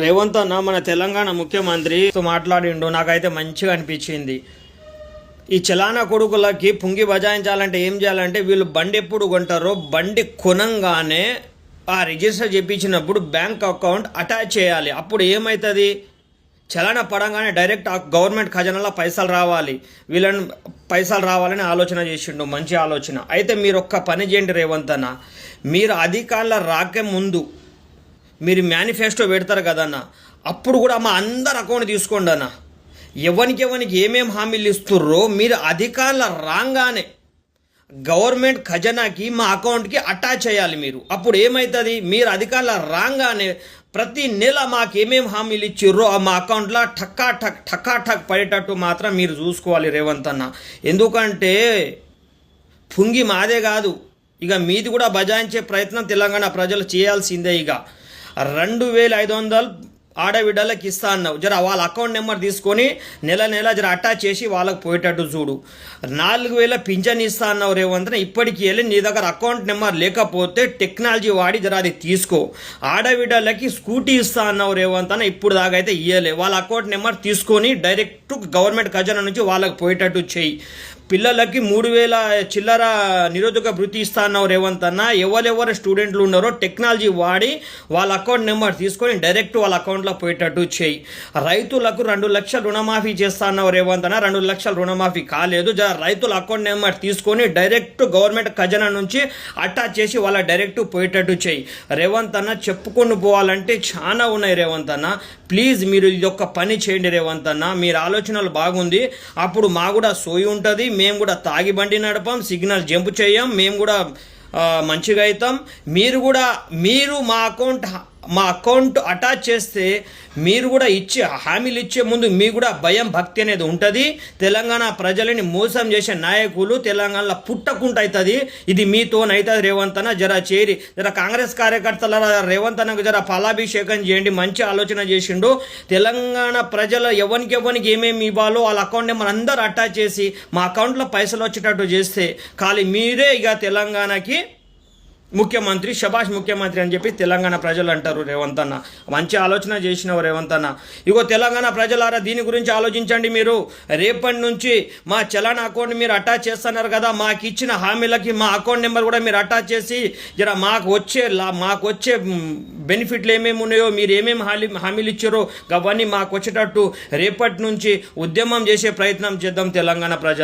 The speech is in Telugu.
రేవంత్ అన్న మన తెలంగాణ ముఖ్యమంత్రి మాట్లాడిండు. నాకైతే మంచిగా అనిపించింది. ఈ చలానా కొడుకులకి పుంగి బజాయించాలంటే ఏం చేయాలంటే వీళ్ళు బండి ఎప్పుడు కొంటారో బండి కొనంగానే ఆ రిజిస్టర్ చేయించినప్పుడు బ్యాంక్ అకౌంట్ అటాచ్ చేయాలి. అప్పుడు ఏమవుతుంది చలానా పడంగానే డైరెక్ట్ ఆ గవర్నమెంట్ ఖజానాలో పైసలు రావాలి. వీళ్ళని పైసలు రావాలని ఆలోచన చేసిండు. మంచి ఆలోచన. అయితే మీరు ఒక్క పని చేయండి రేవంత్ అన్న. మీరు అధికారుల రాకే ముందు మీరు మేనిఫెస్టో పెడతారు కదన్న అప్పుడు కూడా మా అందరు అకౌంట్ తీసుకోండి అన్న. ఎవరికి ఎవరికి ఏమేమి హామీలు ఇస్తుర్రో మీరు అధికారుల రాగానే గవర్నమెంట్ ఖజానాకి మా అకౌంట్కి అటాచ్ చేయాలి మీరు. అప్పుడు ఏమవుతుంది మీరు అధికారుల రాగానే ప్రతి నెల మాకు ఏమేమి హామీలు ఇచ్చిర్రో ఆ మా అకౌంట్లో ఠక్కా ఠక్ ఠక్కా ఠక్ పడేటట్టు మాత్రం మీరు చూసుకోవాలి రేవంత్ అన్న. ఎందుకంటే పుంగి మాదే కాదు. ఇక మీది కూడా బజాయించే ప్రయత్నం తెలంగాణ ప్రజలు చేయాల్సిందే ఇక. రెండు వేల ఐదు వందలు ఆడబిడ్డలకు ఇస్తా అన్నావు. జర వాళ్ళ అకౌంట్ నెంబర్ తీసుకొని నెల నెల జర అటాచ్ చేసి వాళ్ళకి పోయేటట్టు చూడు. నాలుగు వేల పింఛన్ ఇస్తా అన్నావు రేవంతన ఇప్పటికి వెళ్ళి నీ దగ్గర అకౌంట్ నెంబర్ లేకపోతే టెక్నాలజీ వాడి జర అది తీసుకో. ఆడబిడ్డలకి స్కూటీ ఇస్తా అన్నావు రేవంతన ఇప్పుడు దాకా అయితే ఇయ్యలే. వాళ్ళ అకౌంట్ నెంబర్ తీసుకొని డైరెక్ట్ గవర్నమెంట్ ఖజానా నుంచి వాళ్ళకి పోయేటట్టు చెయ్యి పిల్లలకి మూడు వేల చిల్లర నిరోధక వృత్తి ఇస్తా అన్నావు రేవంత్ అన్న. ఎవరెవరు స్టూడెంట్లు ఉన్నారో టెక్నాలజీ వాడి వాళ్ళ అకౌంట్ నెంబర్ తీసుకొని డైరెక్ట్ వాళ్ళ అకౌంట్లో పోయేటట్టు చేయి. రైతులకు రెండు లక్షల రుణమాఫీ చేస్తా అన్నావు రేవంత్ అన్న. రెండు లక్షల రుణమాఫీ కాలేదు. రైతుల అకౌంట్ నెంబర్ తీసుకొని డైరెక్ట్ గవర్నమెంట్ ఖజానా నుంచి అటాచ్ చేసి వాళ్ళ డైరెక్ట్ పోయేటట్టు చేయి. రేవంత్ అన్న చెప్పుకొని పోవాలంటే చాలా ఉన్నాయి రేవంత్ అన్న. ప్లీజ్ మీరు ఇది ఒక్క పని చేయండి రేవంత్ అన్న. మీరు ఆలోచనలు బాగుంది. అప్పుడు మా కూడా సోయి ఉంటుంది. మేము కూడా తాగి బండి నడపం సిగ్నల్ జంప్ చేయం మేము కూడా మంచిగా అవుతాం. మీరు కూడా మీరు మా అకౌంట్ మా అకౌంట్ అటాచ్ చేస్తే మీరు కూడా ఇచ్చే హామీలు ఇచ్చే ముందు మీ కూడా భయం భక్తి అనేది ఉంటుంది. తెలంగాణ ప్రజలని మోసం చేసే నాయకులు తెలంగాణలో పుట్టకుండా అవుతుంది ఇది మీతోనైతుంది రేవంత్ అన్న జర చేరి జర కాంగ్రెస్ కార్యకర్తల రేవంత్ అన్నకు జర ఫలాభిషేకం చేయండి మంచి ఆలోచన చేసిండు. తెలంగాణ ప్రజల ఎవరికి ఎవరికి ఏమేమి ఇవ్వాలో వాళ్ళ అకౌంట్ నెంబర్ అందరూ అటాచ్ చేసి మా అకౌంట్లో పైసలు వచ్చేటట్టు చేస్తే ఖాళీ మీరే ఇక తెలంగాణకి ముఖ్యమంత్రి శభాష్ ముఖ్యమంత్రి అని చెప్పి తెలంగాణ ప్రజలు అంటారు రేవంత్ అన్న. మంచి ఆలోచన చేసిన రేవంత్ అన్న. ఇగో తెలంగాణ ప్రజలారా దీని గురించి ఆలోచించండి మీరు. రేపటి నుంచి మా చలాన్ అకౌంట్ మీరు అటాచ్ చేస్తున్నారు కదా మాకు ఇచ్చిన హామీలకి మా అకౌంట్ నెంబర్ కూడా మీరు అటాచ్ చేసి జర మాకు వచ్చే లా- మాకు వచ్చే బెనిఫిట్లు ఏమేమి ఉన్నాయో మీరు ఏమేమి హామీ హామీలు ఇచ్చారో అవన్నీ మాకు వచ్చేటట్టు రేపటి నుంచి ఉద్యమం చేసే ప్రయత్నం చేద్దాం తెలంగాణ ప్రజల